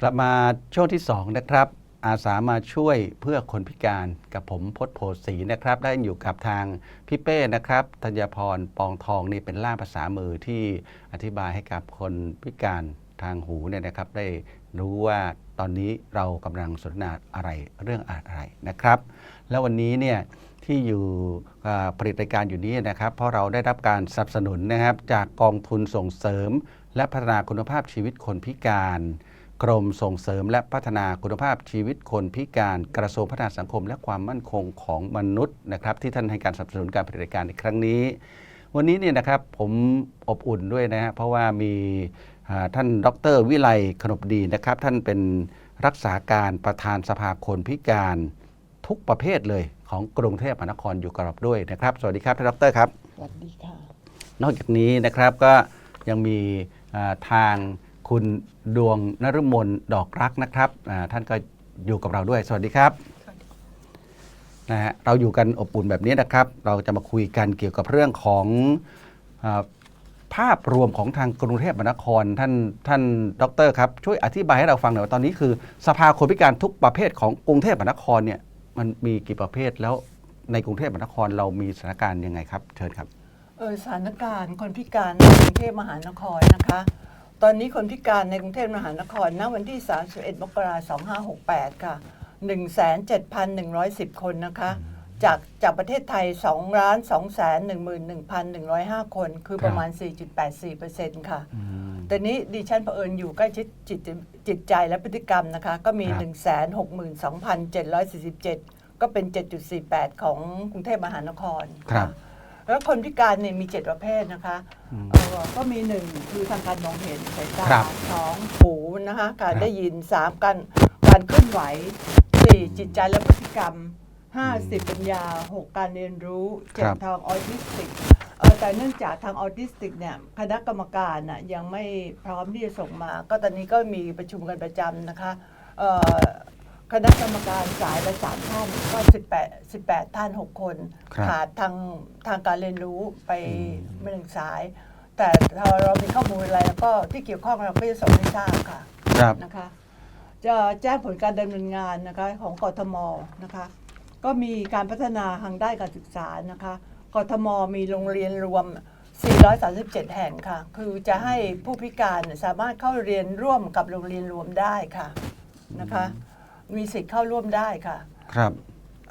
กลับมาช่วงที่ 2 นะครับ อาสามาช่วยเพื่อคนพิการกับผมพศโพสีนะครับ ได้อยู่กับทางพี่เป้นะครับธัญพรปองทองนี่เป็นล่ามภาษามือที่อธิบายให้กับคนพิการทางหูเนี่ยนะครับ ได้รู้ว่าตอนนี้เรากำลังสนทนาอะไรเรื่องอะไรนะครับ แล้ววันนี้เนี่ยที่อยู่ผลิตรายการอยู่นี้นะครับ เพราะเราได้รับการสนับสนุนนะครับจากกองทุนส่งเสริม และพัฒนาคุณภาพชีวิตคนพิการ กรมส่งเสริมและพัฒนาคุณภาพชีวิตคนพิการกระทรวงพัฒนาสังคม และความมั่นคงของมนุษย์นะครับที่ท่านให้การสนับสนุนการผลิตรายการในครั้งนี้ วันนี้เนี่ยนะครับผมอบอุ่นด้วยนะฮะเพราะว่ามีอ่าท่านดรวิไลขนบดีนะครับ ท่านเป็นรักษาการประธานสภาคนพิการทุกประเภทเลยของกรุงเทพมหานครอยู่กับเราด้วยนะครับ สวัสดีครับท่านดรครับสวัสดีค่ะนอกจากนี้นะครับก็ยังมีอ่าทาง คุณดวงนฤมลดอกรักนะครับอ่าท่านก็อยู่กับเราด้วย สวัสดีครับนะฮะเราอยู่กันอบอุ่นแบบนี้นะครับ เราจะมาคุยกันเกี่ยวกับเรื่องของอาภาพรวมของทางกรุงเทพมหานครท่านท่านดรครับช่วยอธิบายให้เราฟังหน่อยว่าตอนนี้คือ สภาคนพิการทุกประเภทของกรุงเทพมหานครเนี่ยมันมีกี่ประเภทแล้วในกรุงเทพมหานครเรามีสถานการณ์ยังไงครับ เชิญครับเออสถานการณ์คนพิการในกรุงเทพมหานครนะคะ ตอนนี้คนพิการในกรุงเทพมหานครณวันที่ 31 มกราคม 2568 ค่ะ 1,7,110 คนนะคะ จากจากประเทศไทย 2 ล้าน 2 1 1 105 คน คือประมาณ 4.84%ค่ะอืมแต่นี้ดิฉันเผอิญอยู่ใกล้ชิดจิตจิตใจและพฤติกรรมนะคะ ก็มีครับ162,747 ก็เป็น 7.48 ของกรุงเทพมหานครครับ แล้วคนพิการเนี่ยมี7ประเภทนะคะอืมเอ่อก็มีหนึ่งคือทางการมองเห็นสายตาครับ สองหูนะคะการครับได้ยินสามการการเคลื่อนไหวสี่จิตใจและพฤติกรรมห้าสิบปัญญาหกการเรียนรู้เจ็คดรับ ทางออทิสติกเออแต่เนื่องจากทางออทิสติกเนี่ยคณะกรรมการน่ะยังไม่พร้อมที่จะส่งมา ก็ตอนนี้ก็มีประชุมกันประจำนะคะเอ่อ คณะกรรมการสายละสามท่านก็18 18 ท่าน 6 คนครับขาดทางทางการเรียนรู้ไปอืมไม่หนึ่งสาย แต่ถ้าเรามีข้อมูลอะไรแล้วก็ที่เกี่ยวข้องเราก็จะส่งให้ทราบค่ะครับ นะคะ จะแจ้งผลการดำเนินงานนะคะของกทมนะคะ ก็มีการพัฒนาทางด้านการศึกษานะคะกทมมีโรงเรียนรวม 437 แห่งค่ะ คือจะให้ผู้พิการสามารถเข้าเรียนร่วมกับโรงเรียนรวมได้ค่ะนะคะ มีสิทธิ์เข้าร่วมได้ค่ะ ครับ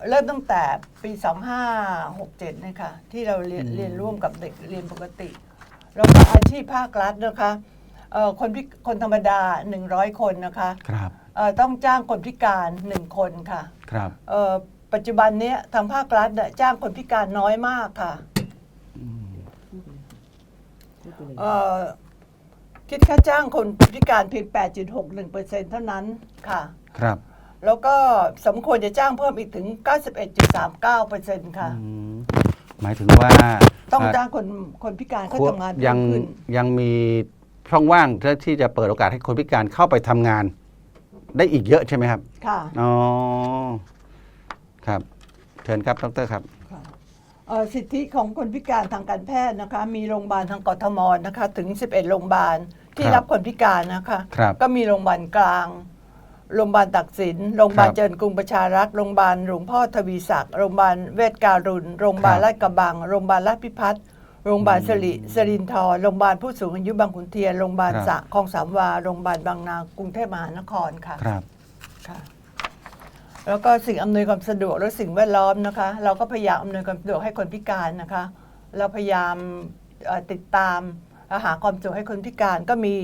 เริ่มตั้งแต่ปี 2567นะคะที่เราเรียนอืมเรียนร่วมกับเด็กเรียนปกติ แล้วก็อาชีพภาครัฐนะคะเอ่อคนพิคนธรรมดา 100 คนนะคะครับ เอ่อต้องจ้างคนพิการ 1 คนค่ะครับ เอ่อปัจจุบันเนี้ยทางภาครัฐเนี่ยจ้างคนพิการน้อยมากค่ะอืมเอ่อคิดค่าจ้างคนพิการเพียง 8.61%เท่านั้นค่ะ ครับ แล้วก็สมควรจะจ้างเพิ่มอีกถึง 91.39%ค่ะ อืมหมายถึงว่าต้องอ่าจ้างคนคนพิการเข้าควรทำงานยัเพิ่งมขึ้นยังมีช่องว่างที่จะเปิดโอกาสให้คนพิการเข้าไปทำงาน ได้อีกเยอะใช่ไหมครับ ค่ะ อ๋อ ครับ เชิญครับดรครับ ค่ะเอ่อสิทธิของคนพิการทางการแพทย์นะคะ มีโรงพยาบาลทางกทมนะคะ ถึง 11 โรงพยาบาลที่ครับรับคนพิการนะคะ ครับ ก็มีโรงพยาบาลกลาง โรงพยาบาลตักสิน โรงพยาบาลครับเจริญกรุงประชารักษ์ โรงพยาบาลหลวงพ่อทวีศักดิ์ โรงพยาบาลเวชการุณ โรงพยาบาลครับลาดกระบัง โรงพยาบาลลาดพิพัฒน์ โรงพยาบาลอืมสิริสรินทร์โรงพยาบาลผู้สูงอายุบางขุนเทียน โรงพยาบาลครับสะคลองสามวา โรงพยาบาลบางนากรุงเทพมหานครค่ะ ครับ ค่ะแล้วก็สิ่งอำนวยความสะดวกและสิ่งแวดล้อมนะคะ เราก็พยายามอำนวยความสะดวกให้คนพิการนะคะ เราพยายามเอ่อติดตามหาความสะดวกให้คนพิการก็มี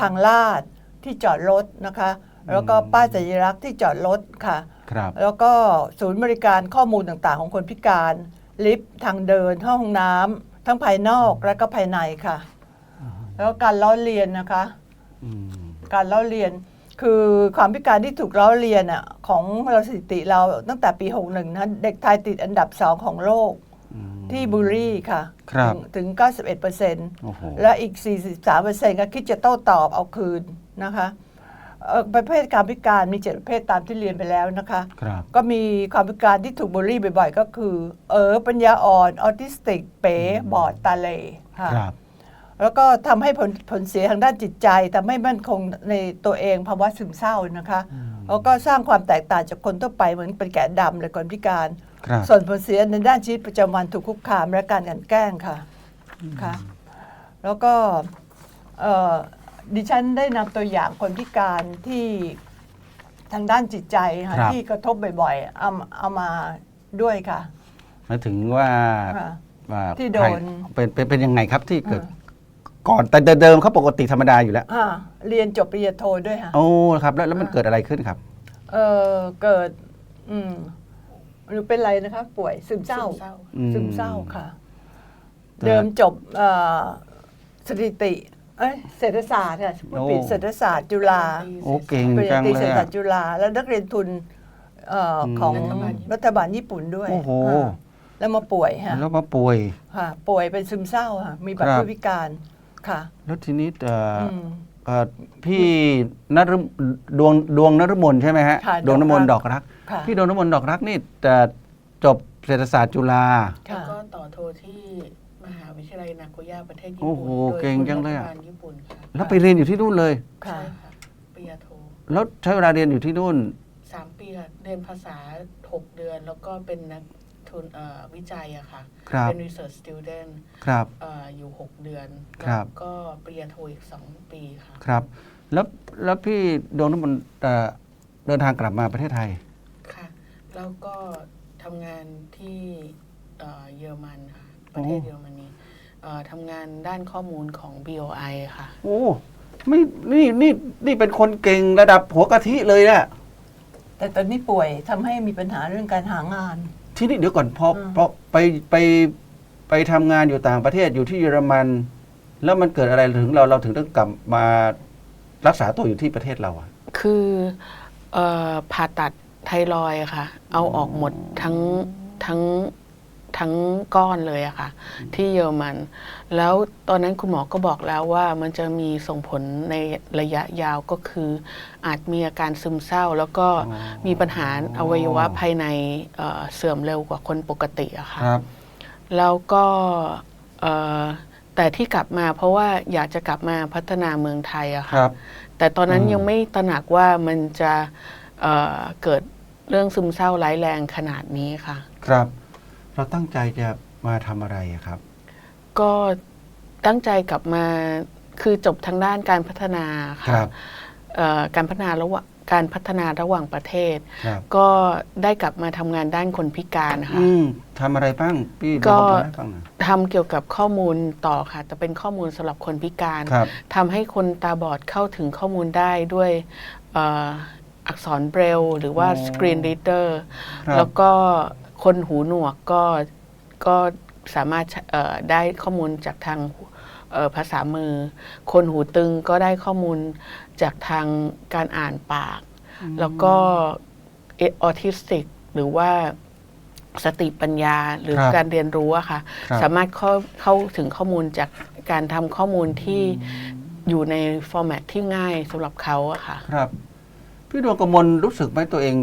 ทางลาดที่จอดรถนะคะ แล้วก็ป้ายสัญลักษณ์ที่จอดรถค่ะ ครับ แล้วก็ศูนย์บริการข้อมูลต่างๆ ของคนพิการ ลิฟต์ทางเดินห้องน้ำทั้งภายนอกและก็ภายในค่ะ แล้วการล้อเลียนนะคะ อืม การเล่าเรียนคือความพิการที่ถูกเล่าเรียนอะของเราสถิติเราตั้งแต่ปี 61นะเด็กไทยติดอันดับ2ของโลกอืมที่บุรีค่ะครับ ถึงถึง 91%โอ้โหและอีก 43%ก็คิดจะโต้ตอบเอาคืนนะคะเอ่อ ประเภทการพิการมี7ประเภทตามที่เรียนไปแล้วนะคะ ครับ ก็มีความพิการที่ถูกบูลลี่บ่อยๆ ก็คือ เออปัญญาอ่อนออทิสติก เป๋บอดตาเหลค่ะครับ แล้วก็ทำให้ผลผลเสียทางด้านจิตใจทำให้มั่นคงในตัวเองภาวะซึมเศร้านะคะแล้วก็สร้างความแตกต่างจากคนทั่วไปเหมือนเป็นแกะดำหรือคนพิการ ครับ ส่วนผลเสียในด้านชีวิตประจำวันถูกคุกคามและการกลันแกล้งค่ะค่ะ แล้วก็เอ่อ ดิฉันได้นำตัวอย่างคนพิการที่ทางด้านจิตใจค่ะครับ ที่กระทบบ่อยๆเอาเอามาด้วยค่ะหมายถึงว่าค่ะว่าที่โดน ใครเป็นเป็นเป็นยังไงครับที่เกิดอ่าก่อนแต่เดิมเขาปกติธรรมดาอยู่แล้ว อ่าเรียนจบปริญญาโทด้วยค่ะ โอ้ครับแล้วแล้วมันอ่าเกิดอะไรขึ้นครับ เออเกิด อืมหรือเป็นไรนะคะ ป่วยซึมเศร้าซึมเศร้าอืมซึมเศร้าค่ะ แต่ เดิมจบเอ่อสถิติ เอ้ยเศรษฐศาสตร์ค่ะผู้ปิดเศรษฐศาสตร์จุฬาโอ้เก่งปริญจัญางตรีเลเศรษยฐศาอะสตร์จุฬาแล้วนักเรียนทุนเอ่ออม ของรัฐบาลรัฐบาลญี่ปุ่นด้วยโอ้โหอ่าแล้วมาป่วยค่ะแล้วมาป่วย ค่ะ ป่วยเป็นซึมเศร้าค่ะมีบัตครรับ ผู้พิการค่ะแล้วทีนี้เอ่ออม เอ่อพี่นฤดวงดวงนฤมลใช่ไหมฮะค่ะดวงนฤมลดดออกกรัรัก ก ค่ะพี่ดวงนฤมลดอกรักนี่แต่จบเศรษฐศาสตร์จุฬาแล้วค่ะก็ต่อโทที่ มหาวิทยาลัยนาโกย่าประเทศญี่โอ้ปุ่นโหโดยเก่งจังเลยอะรัฐบาญี่ปุ่นค่ะแล้วไปเรียนอยู่ที่นู่นเลยค่ะใช่ค่ะปริญญาโทแล้วใช้เวลาเรียนอยู่ที่นู่น สามปีค่ะเรียนภาษาหกเดือน แล้วก็เป็นนักทุนเอ่อวิจัยอะค่ะ ครับ เป็น research student ครับ เอ่ออยู่หกเดือนครับ แล้วก็ปริญญาโทอีกสองปีค่ะ ครับ แล้วแล้วพี่ดวงนฤมลเอ่อเดินทางกลับมาประเทศไทย ค่ะ แล้วก็ทำงานที่เอ่อเยอรมันค่ะโอ้ ประเทศเยอรมนีเอ่อทำงานด้านข้อมูลของ BOI ค่ะ โอ้ไม่นี่นี่นี่เป็นคนเก่งระดับหัวกะทิเลยอะแต่ตอนนี้ป่วยทำให้มีปัญหาเรื่องการหางาน ที่นี่เดี๋ยวก่อนพออืมพอไปไปไปทำงานอยู่ต่างประเทศอยู่ที่เยอรมัน แล้วมันเกิดอะไรถึงเราเราถึงต้องกลับมารักษาตัวอยู่ที่ประเทศเราอะคือเอ่อผ่าตัดไทรอยด์อะค่ะ เอาออกหมดทั้งทั้ง ทั้งก้อนเลยอะค่ะ ที่เยอรมัน แล้วตอนนั้นคุณหมอก็บอกแล้วว่ามันจะมีส่งผลในระยะยาวก็คือ อาจมีอาการซึมเศร้า แล้วก็มีปัญหาอวัยวะภายในเอ่อเสื่อมเร็วกว่าคนปกติอะค่ะครับแล้วก็เอ่อแต่ที่กลับมาเพราะว่าอยากจะกลับมาพัฒนาเมืองไทยอะคค่ะรับแต่ตอนนั้นอืมยังไม่ตระหนักว่ามันจะเอ่อเกิดเรื่องซึมเศร้าร้ายแรงขนาดนี้ค่ะ ครับ เราตั้งใจจะมาทำอะไรอะครับ ก็ตั้งใจกลับมาคือจบทางด้านการพัฒนาคค่ะรับเอ่อการพัฒนาระหว่างการพัฒนาระหว่างประเทศ ครับ ก็ได้กลับมาทำงานด้านคนพิการค่ะ อืมทำอะไรบ้างพี่ก็ บอกมาให้ฟังหน่อยทำเกี่ยวกับข้อมูลต่อค่ะ แต่เป็นข้อมูลสำหรับคนพิการ ครับทำให้คนตาบอดเข้าถึงข้อมูลได้ด้วยเอ่ออักษรเบรลล์หรือว่าอ๋อสกรีนรีดเดอร์ครับ แล้วก็ คนหูหนวกก็ก็สามารถเอ่อได้ข้อมูลจากทางเอ่อภาษามือ คนหูตึงก็ได้ข้อมูลจากทางการอ่านปาก แล้วก็ออทิสติก หรือว่าสติปัญญาหรือครับการเรียนรู้อะค่ะครับสามารถเข้าเข้าถึงข้อมูลจากการทำข้อมูลที่อยู่ในฟอร์แมตที่ง่ายสำหรับเขาอะค่ะ ครับ พี่ดวงกมลรู้สึกไหมตัวเอง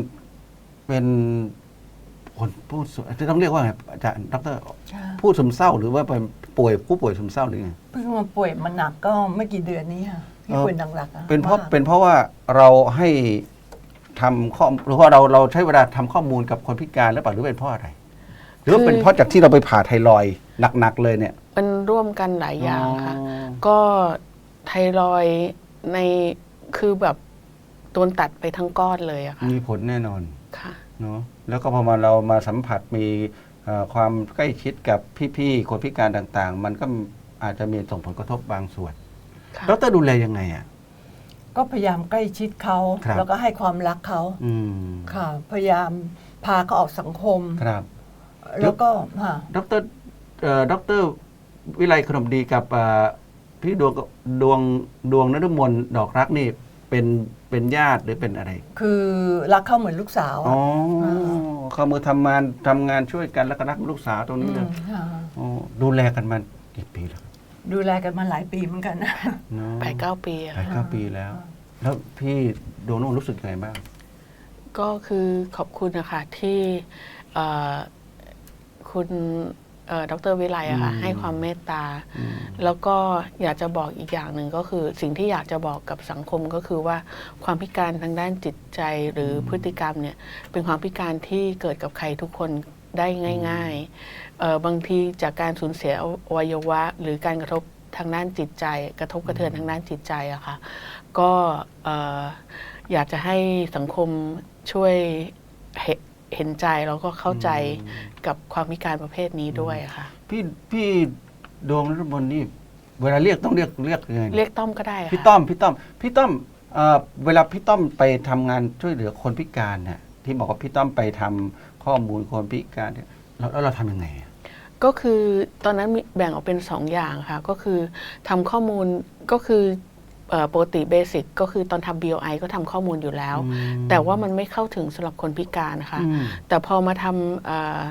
เป็น คนผู้สูจะต้องเรียกว่าไงอาจารย์ดรผู้ซึมเศร้าหรือว่าเป็นป่วยผู้ป่วยซึมเศร้าหรือไงเพิ่งมาป่วยมันหนักก็ไม่กี่เดือนนี้ค่ะที่เออป่วยหนักๆอะเป็นเพราะมกเป็นเพราะว่าเราให้ทำข้อหรือว่าเราเราใช้เวลาทำข้อมูลกับคนพิการหรือเปล่าหรือเป็นเพราะอะไร หรือว่าเป็นเพราะจากที่เราไปผ่าไทรอยด์หนักๆเลยเนี่ยมันร่วมกันหลายอย่างค่ะอ๋อก็ไทรอยด์ในคือแบบโดนตัดไปทั้งก้อนเลยอะค่ะมีผลแน่นอนค่ะ เนาะแล้วก็พอมาเรามาสัมผัสมีเอ่อความใกล้ชิดกับพี่ๆคนพิการต่างๆ มันก็อาจจะมีส่งผลกระทบบางส่วนค่ะดรดูแลยังไงอะก็พยายามใกล้ชิดเขาครับแล้วก็ให้ความรักเขาอืมค่ะ พยายามพาเขาออกสังคมครับ แล้วก็ค่ะดรเอ่อดรวิไลขนมดีกับเอ่อพี่ดวงดวงดวงนฤมลดอกรักนี่เป็น เป็นญาติหรือเป็นอะไร คือรักเขาเหมือนลูกสาวอะอ๋ออ่าเขามือทำงานทำงานช่วยกันแล้วก็รักลูกสาวตรงนี้เลยมค่ะอ๋อดูแลกันมากี่ปีแล้วดูแลกันมาหลายปีเหมือนกันนะ เนาะแปดเก้าปีอะหลายค่ะเก้าปีแล้ว แล้วพี่ดวงนุ่นรู้สึกยังไงบ้าง ก็คือขอบคุณนะคะที่เอ่อคุณเอ่อ ดรวิไลอะค่ะอืมให้ความเมตตาอืมแล้วก็อยากจะบอกอีกอย่างหนึ่งก็คือ สิ่งที่อยากจะบอกกับสังคมก็คือว่าความพิการทางด้านจิตใจหรือพฤติกรรมเนี่ยเป็นความพิการที่เกิดกับใครทุกคนได้ง่ายๆเอ่อบางทีจากการสูญเสียอวัยวะ หรือการกระทบทางด้านจิตใจ กระทบกระเทือนทางด้านจิตใจอะค่ะก็เอ่ออยากจะให้สังคมช่วย เห็นเห็นใจแล้วก็เข้าใจกับความพิการประเภทนี้ด้วยอะค่ะ พี่พี่ดวงนฤมลนี่เวลาเรียกต้องเรียกเรียกยังไงเรียกต้อมก็ได้ค่ะพี่ต้อมพี่ต้อมพี่ต้อมเอ่อเวลาพี่ต้อมไปทำงานช่วยเหลือคนพิการเนี่ยที่บอกว่าพี่ต้อมไปทำข้อมูลคนพิการเนี่ยแล้วแล้วเราทำยังไงอะ ก็คือตอนนั้นมีแบ่งออกเป็น2อย่างค่ะ ก็คือทำข้อมูลก็คือเอ่อ ปกติเบสิกก็คือตอนทำ BOI ก็ทำข้อมูลอยู่แล้วอืมแต่ว่ามันไม่เข้าถึงสำหรับคนพิการนะคะอืมแต่พอมาทำเอ่อ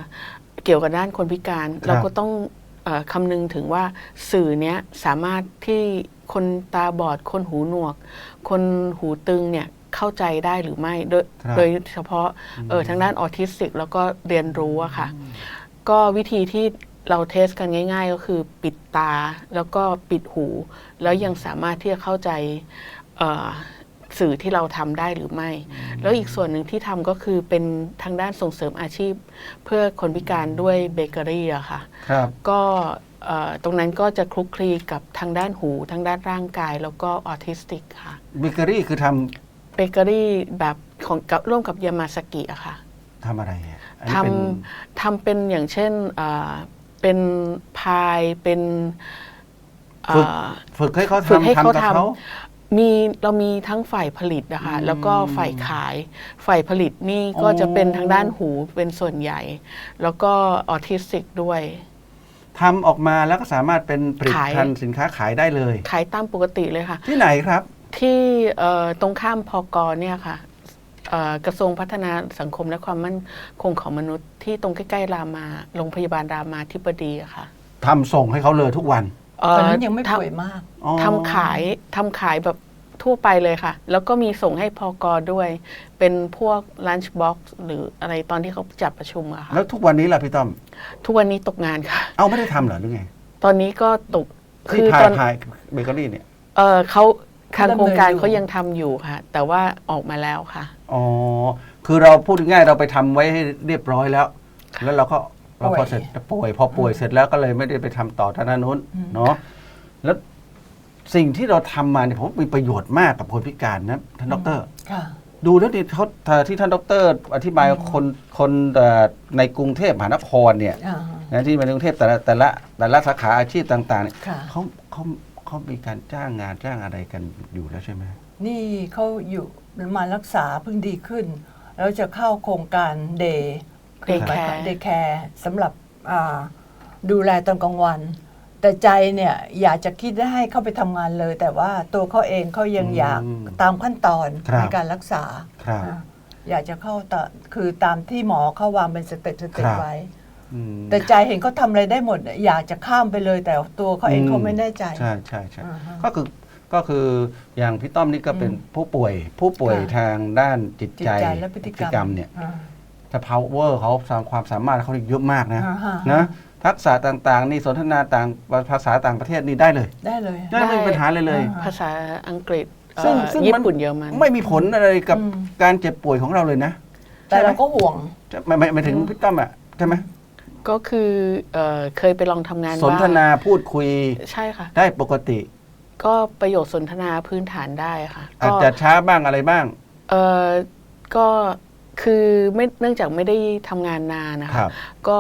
เกี่ยวกับด้านคนพิการครับเราก็ต้องเออคำนึงถึงว่าสื่อเนี้ยสามารถที่คนตาบอด คนหูหนวก คนหูตึงเนี่ยเข้าใจได้หรือไม่ โดยครับโดยเฉพาะเออทางด้านออทิสติกแล้วก็เรียนรู้อะค่ะ ก็วิธีที่ เราเทสกันง่าย ๆ ก็คือปิดตาแล้วก็ปิดหู แล้วยังสามารถที่จะเข้าใจเอ่อสื่อที่เราทำได้หรือไม่ แล้วอีกส่วนหนึ่งที่ทำก็คือเป็นทางด้านส่งเสริมอาชีพ เพื่อคนพิการด้วยเบเกอรี่อะค่ะครับก็เอ่อตรงนั้นก็จะคลุกคลีกับทางด้านหูทางด้านร่างกายแล้วก็ออทิสติกค่ะเบเกอรี่คือทเบเกอรี่แบบของกับร่วมกับยามาสกิอะค่ะำทำอะไรอะอันทนี้เป็นำทำเป็นอย่างเช่น เอ่อเป็นพายเป็นเอ่อฝึกให้เขาฝึกให้ทำเขาทำกับทำเขามีเรามีทั้งฝ่ายผลิตนะคะอืมแล้วก็ฝ่ายขายฝ่ายผลิตนี่ก็จะเป็นทางด้านหูเป็นส่วนใหญ่ แล้วก็ออทิสติกด้วย ทำออกมาแล้วก็สามารถเป็นผลิตขาย ภัณฑ์สินค้าขายได้เลย ขายตามปกติเลยค่ะ ที่ไหนครับ ที่เอ่อตรงข้ามพอกเนี่ยค่ะเอ่อ กระทรวงพัฒนาสังคมและความมั่นคงของมนุษย์ที่ตรงใกล้ๆรามาโรงพยาบาลรามาธิบดีอะค่ะทำส่งให้เขาเลยทุกวันเอ่ตออนนั้นยังไม่ทำป่วยมากอ๋อทำขายทำขายแบบทั่วไปเลยค่ะ แล้วก็มีส่งให้พอกอด้วย เป็นพวกลันช์บ็อกซ์หรืออะไรตอนที่เขาจัดประชุมอะค่ะ แล้วทุกวันนี้ล่ะพี่ต้อม ทุกวันนี้ตกงานค่ะ เอาไม่ได้ทำเหรอหรือไง ตอนนี้ก็ตกที่คือพาตยอนพายเบเกอรี่เนี่ย เออเขา ทางดำเนินโครงการอยู่เขายังทำอยู่ค่ะ แต่ว่าออกมาแล้วค่ะ อ๋อ คือเราพูดง่ายๆเราไปทำไว้ให้เรียบร้อยแล้ว แล้วเราก็เราพอเสร็จป่วย พอป่วยเสร็จแล้วก็เลยไม่ได้ไปทำต่อทางด้านนู้นเนาะแล้วสิ่งที่เราทำมาเนี่ยผมว่ามีประโยชน์มากกับคนพิการนะท่านดอกเตอร ค่ะ ดูแล้วดิเขาที่ท่านดอกเตอรอธิบายว่าคนคนเอ่อในกรุงเทพมหานครเนี่ยอ่า นะที่มาในกรุงเทพแต่ละแต่ละแต่ละสาขาอาชีพต่างๆเนี่ยค่ะ เขาเขา เขามีการจ้างงานจ้างอะไรกันอยู่แล้วใช่ไหมนี่เขาอยู่มารักษาเพิ่งดีขึ้น แล้วจะเข้าโครงการเดย์ Day care เดย์แคร์สำหรับอ่าดูแลตอนกลางวัน แต่ใจเนี่ยอยากจะคิดให้เข้าไปทำงานเลย แต่ว่าตัวเขาเองเขายังอืมอยากตามขั้นตอนครับในการรักษาครับอ่าอยากจะเข้าต่อคือตามที่หมอเขาวางเป็นสเต็ปสเต็คปรับไว้อืม แต่ใจเห็นเขาทำอะไรได้หมด อยากจะข้ามไปเลยแต่ตัวเขาเองเขาไม่แน่ใจ ใช่ใช่ใช่อ่าฮะก็คือก็คืออย่างพี่ต้อมนี่ก็เป็นอืมผู้ป่วย ผู้ป่วยค่ะทางด้านจิตจิตใจใจและพฤติกรรม เนี่ยอ่า ถ้า power เขาสร้างความสามารถเขาเยอะมากนะอ่าฮะ นะทักษะต่างๆ นี่สนทนาต่างภาษาต่างประเทศนี่ได้เลยได้เลย ได้ไม่มีปัญหาเลยเลย อ่าภาษาอังกฤษซึ่งเอ่อซึ่งญี่มันปุ่นเยอรมัน ไม่มีผลอะไรกับอืม การเจ็บป่วยของเราเลยนะแต่เราก็ห่วง จะไม่ไม่ไม่ถึงพี่ต้อมอะใช่ไหม ก็คือเอ่อเคยไปลองทำงานสนทบ้งนาพูดคุยใช่ค่ะ ได้ปกติ ก็ประโยชน์สนทนาพื้นฐานได้ค่ะอาจก็จะช้าบ้างอะไรบ้าง เออก็คือไม่เนื่องจากไม่ได้ทำงานนานนะคคะรับก็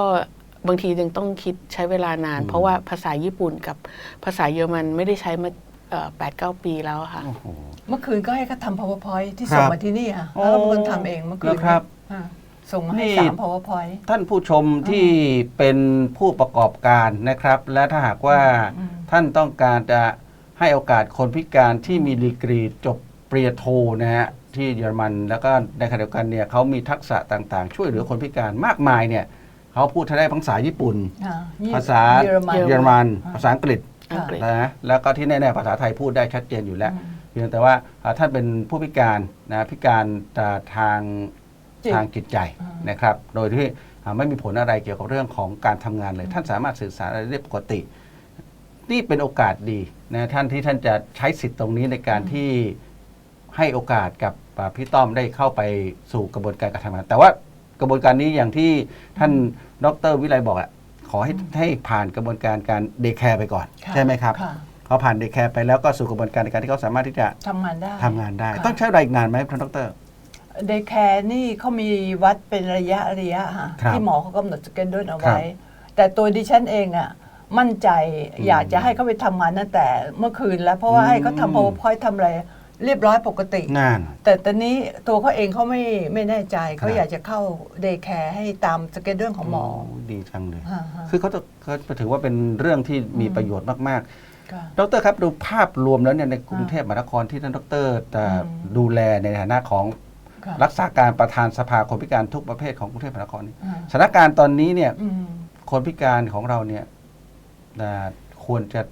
บางทียังต้องคิดใช้เวลานาน อืม เพราะว่าภาษาญี่ปุ่นกับภาษาเยอรมันไม่ได้ใช้มาแปดเก้าปีแล้วอะค่ะ โอ้โห เมื่อคืนก็ให้เขาทำ powerpoint ที่ครับส่งมาที่นี่ค่ะโอ้แล้วก็เป็นคนทำเองเมื่อคืแล้นวครับ อ่า ส่งมาให้นี่ สาม powerpoint ท่านผู้ชมที่เป็นผู้ประกอบการนะครับ และถ้าหากว่าอืม ท่านต้องการจะให้โอกาสคนพิการที่มีดีกรีจบปริญญาโทนะฮะที่เยอรมันแล้วก็ในขณะเดียวกันเนี่ยเขามีทักษะต่างๆ ช่วยเหลือคนพิการมากมายเนี่ยเขาพูดได้ภาษาญี่ปุ่น อ่ายี่ภาษาเยอรมัน เยอรมัน อ่า ภาษาอังกฤษอังกฤษ นะแล้วก็ที่แน่ๆภาษาไทยพูดได้ชัดเจนอยู่แล้ว อืม เพียงแต่ว่าอ่าท่านเป็นผู้พิการนะพิการอ่าทางจิต ทางจิตใจอ่านนะครับ โดยที่อ่าไม่มีผลอะไรเกี่ยวกับเรื่องของการทำงานเลย ท่านสามารถสื่อสารอะไรได้ปกติ นี่เป็นโอกาสดีนะท่านที่ท่านจะใช้สิทธิ์ตรงนี้ในการที่ให้โอกาสกับอ่าพี่ต้อมได้เข้าไปสู่กระบวนการการทำงาน แต่ว่ากระบวนการนี้อย่างที่ท่านดรวิไลบอกอะขอให้ให้ผ่านกระบวนการการเดคแคร์ไปก่อนค่ะใช่ไหมครับค่ะเขาผ่านเดคแคร์ไปแล้วก็สู่กระบวนการในการที่เขาสามารถที่จะทำงานได้ทำงานได้ค่ะต้องใช้เวลาอีกนานไหมท่านดร เดย์แคร์นี่เขามีวัดเป็นระยะระยะฮะครับ ที่หมอเขากำหนดสเกนเดิลเอาครัไว้บแต่ตัวดิฉันเองอะมั่นใจอืมอยากจะให้เขาไปทำงานตั้งแต่เมื่อคืนแล้ว เพราะว่าอืมให้เขาทำ powerpoint ทำอะไรเรียบร้อยปกติงาน แต่ตอนนี้ตัวเขาเองเขาไม่ไม่แน่ใจเขาครับ อยากจะเข้าเดย์แคร์ให้ตามสเกนเดิลของหมอ โดีจังเลย ฮะฮะ คือเขาจะเขาถือว่าเป็นเรื่องที่มีประโยชน์มากค่ะ ๆดรครับดูภาพรวมแล้วเนี่ยในกรุงเทพมหานครที่ท่านดรจะอืม ดูแลในฐานะของค่ะ รักษาการประธานสภาคนพิการทุกประเภทของกรุงเทพมหานครนี่อ่าสถานการณ์ตอนนี้เนี่ยอืมคนพิการของเราเนี่ยอ่าควรจะ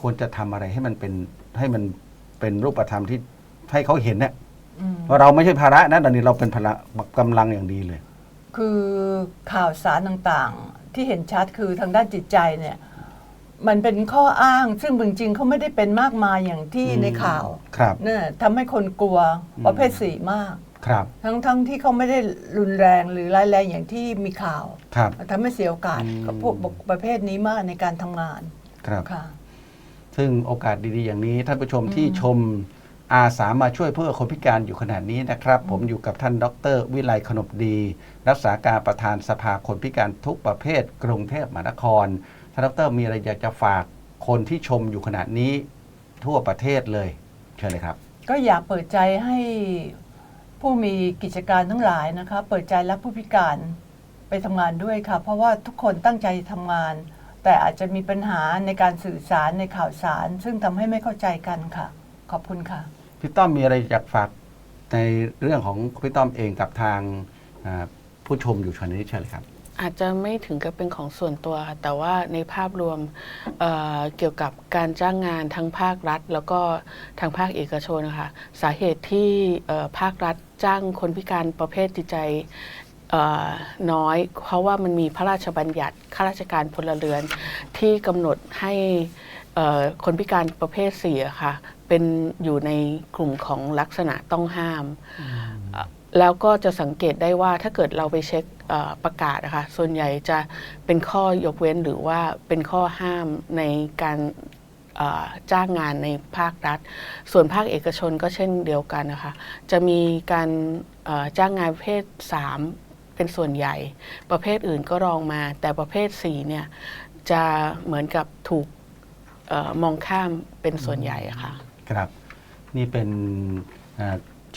ควรจะทำอะไรให้มันเป็นให้มันเป็นรูปธรรมที่ให้เขาเห็นเนี่ยอืมว่าเราไม่ใช่ภาระนะตอนนี้เราเป็นพละกำลังอย่างดีเลย คือข่าวสารต่างๆที่เห็นชัดคือทางด้านจิตใจเนี่ย มันเป็นข้ออ้างซึ่งจริงๆเขาไม่ได้เป็นมากมายอย่างที่อืมในข่าวครับเนี่ยทำให้คนกลัวอืมประเภทสี่มาก ครับ ทั้งๆที่เขาไม่ได้รุนแรงหรือร้ายแรงอย่างที่มีข่าวครับ ทำให้เสียโอกาสอืม กับพวกประเภทนี้มากในการทำงานครับ ค่ะ ซึ่งโอกาสดีๆอย่างนี้ท่านผู้ชมอืมที่ชมอาสามาช่วยเพื่อคนพิการอยู่ขนาดนี้นะครับ ผมอยู่กับท่านดร วิไลขนบดี รักษาการประธานสภาคนพิการทุกประเภท กรุงเทพมหานครท่านดรมีอะไรอยากจะฝากคนที่ชมอยู่ขนาดนี้ทั่วประเทศเลย เชิญเลยครับ ก็อยากเปิดใจให้ ผู้มีกิจการทั้งหลายนะคะ เปิดใจรับผู้พิการไปทำงานด้วยค่ะ เพราะว่าทุกคนตั้งใจทำงาน แต่อาจจะมีปัญหาในการสื่อสารในข่าวสาร ซึ่งทำให้ไม่เข้าใจกันค่ะ ขอบคุณค่ะพี่ต้อมมีอะไรอยากฝากในเรื่องของพี่ต้อมเองกับทางอ่าผู้ชมอยู่ชนนี้เชิญเลยครับ อาจจะไม่ถึงกับเป็นของส่วนตัวค่ะแต่ว่าในภาพรวมเอ่อเกี่ยวกับการจ้างงานทั้งภาครัฐ แล้วก็ทางภาคเอกชนนะคะสาเหตุที่เอ่อภาครัฐ จ้างคนพิการประเภทจิตใจเอ่อน้อย เพราะว่ามันมีพระราชบัญญัติข้าราชการพลเรือน ที่กำหนดให้เอ่อคนพิการประเภทสี่อะค่ะ เป็นอยู่ในกลุ่มของลักษณะต้องห้าม แล้วก็จะสังเกตได้ว่าถ้าเกิดเราไปเช็คเอ่อประกาศนะคะส่วนใหญ่จะเป็นข้อยกเว้นหรือว่าเป็นข้อห้ามในการเอ่อ จ้างงานในภาครัฐ ส่วนภาคเอกชนก็เช่นเดียวกันนะคะ จะมีการจ้างงานประเภท 3 เป็นส่วนใหญ่ ประเภทอื่นก็รองมา แต่ประเภท 4 เนี่ย จะเหมือนกับถูกออมองข้ามเป็นส่วนใหญ่ะค่ะ ครับ นี่เป็น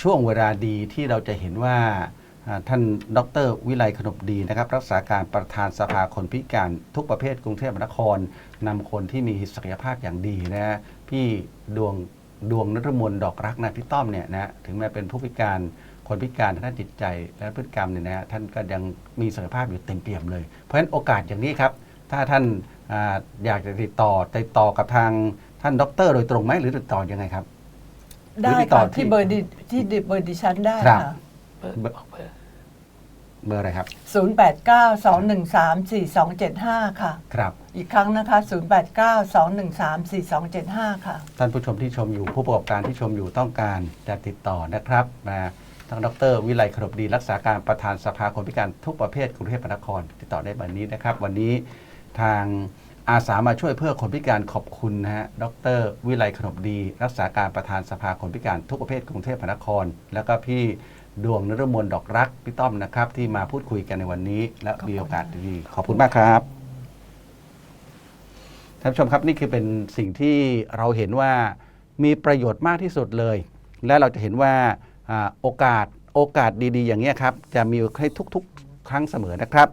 ช่วงเวลาดีที่เราจะเห็นว่าอ่าท่านดร วิไลขนบดีนะครับ รักษาการประธานสภาคนพิการทุกประเภทกรุงเทพมหานคร นำคนที่มีศักยภาพอย่างดีนะฮะพี่ดวงดวงนฤมลดอกรักนะพี่ต้อมเนี่ยนะถึงแม้เป็นผู้พิการคนพิการทางด้านจิตใจและพฤติกรรมเนี่ยนะฮะท่านก็ยังมีศักยภาพอยู่เต็มเปี่ยมเลย เพราะฉะนั้นโอกาสอย่างนี้ครับ ถ้าท่านอาอยากจะติดต่อติดต่อกับทางท่านดรโดยตรงไหมหรือติดต่อยังไงครับได้หรือติดต่อค่ะที่ ที่เบอร์ดิที่เบอร์ดิฉันได้ครับ ค่ะเบอร์เบอร์บอกเบอร์ เบอร์อะไรครับ 0 8 9 2 1 3 4 2 7 5 ค่ะ ครับ อีกครั้งนะคะ 0 8 9 2 1 3 4 2 7 5 ค่ะ ท่านผู้ชมที่ชมอยู่ผู้ประกอบการที่ชมอยู่ต้องการจะติดต่อนะครับมาทางดรวิไลขนบดีรักษาการประธานสภาคนพิการทุกประเภทกรุงเทพมหานคร ติดต่อได้แบบนี้นะครับ วันนี้ทางอาสามาช่วยเพื่อคนพิการขอบคุณนะฮะ ดร วิไลขนบดี รักษาการประธานสภาคนพิการทุกประเภทกรุงเทพมหานคร แล้วก็พี่ ดวงนฤมลดอกรักพี่ต้อมนะครับ ที่มาพูดคุยกันในวันนี้ และมีโอกาสดีๆขอบคุณมากครับท่านผู้ชมครับนี่คือเป็นสิ่งที่เราเห็นว่ามีประโยชน์มากที่สุดเลย และเราจะเห็นว่าอ่าโอกาสโอกาสดีๆ อย่างนี้ยครับ จะมีให้ทุกๆ ครั้งเสมอนะครับ